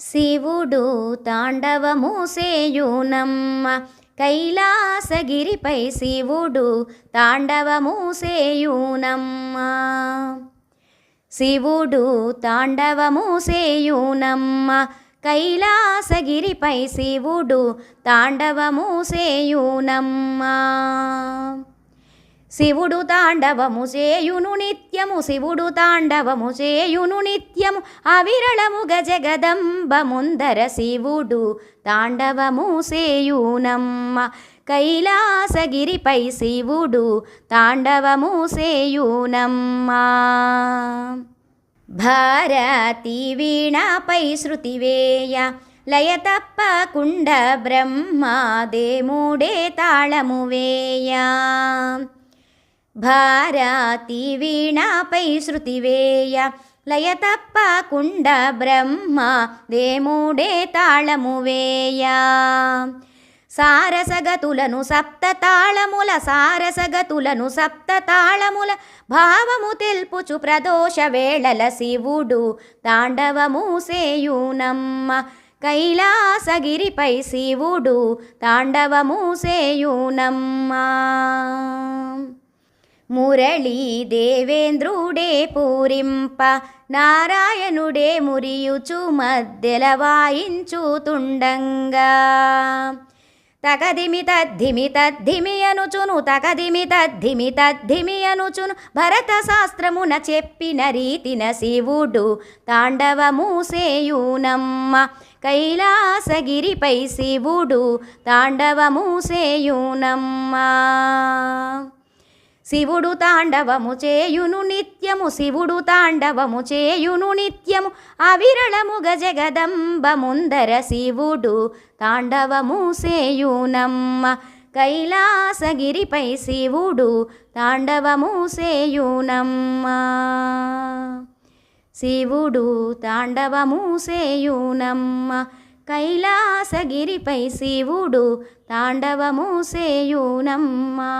శివుడు తాండవము సేయునమ్మ. కైలాసగిరిపై శివుడు తాండవము సేయునమ్మ. శివుడు తాండవము సేయునమ్మ. కైలాసగిరిపై శివుడు తాండవము సేయునమ్మా. శివుడు తాండవము చేయును నిత్యము శివుడు తాండవము చేయును నిత్యము. అవిరళము గజగదంబ ముందర శివుడు తాండవము సేయూనమ్మ కైలాసగిరిపై శివుడు తాండవము సేయూనమ్మ భారతి వీణాపై శృతివేయ లయ తప్పకుండ బ్రహ్మాదేముడే తాళము వేయ. భారతి వీణాపై శృతివేయ లయ తప్పకుండ బ్రహ్మ దేముడే తాళము వేయ. సారసగతులను సప్త తాళముల సారసగతులను సప్త తాళముల భావము తెల్పుచు ప్రదోష వేళల శివుడు తాండవము సేయునమ్మ. కైలాసగిరిపై శివుడు తాండవము సేయునమ్మా. మురళీ దేవేంద్రుడే పూరింప నారాయణుడే మురియుచు మధ్యల వాయించుతుండంగా తగదిమి తద్ధిమి తద్ధిమి అనుచును తగదిమి తద్ధిమి తద్ధిమి అనుచును భరత శాస్త్రమున చెప్పిన రీతిన శివుడు తాండవము సేయునమ్మ కైలాసగిరిపై శివుడు తాండవము సేయునమ్మా శివుడు తాండవము చేయును నిత్యము శివుడు తాండవము చేయును నిత్యము. అవిరళము గజగదంబ ముందర శివుడు తాండవము సేయునమ్మ కైలాసగిరిపై శివుడు తాండవము సేయునమ్మా శివుడు తాండవము సేయునమ్మ కైలాసగిరిపై శివుడు తాండవము సేయునమ్మా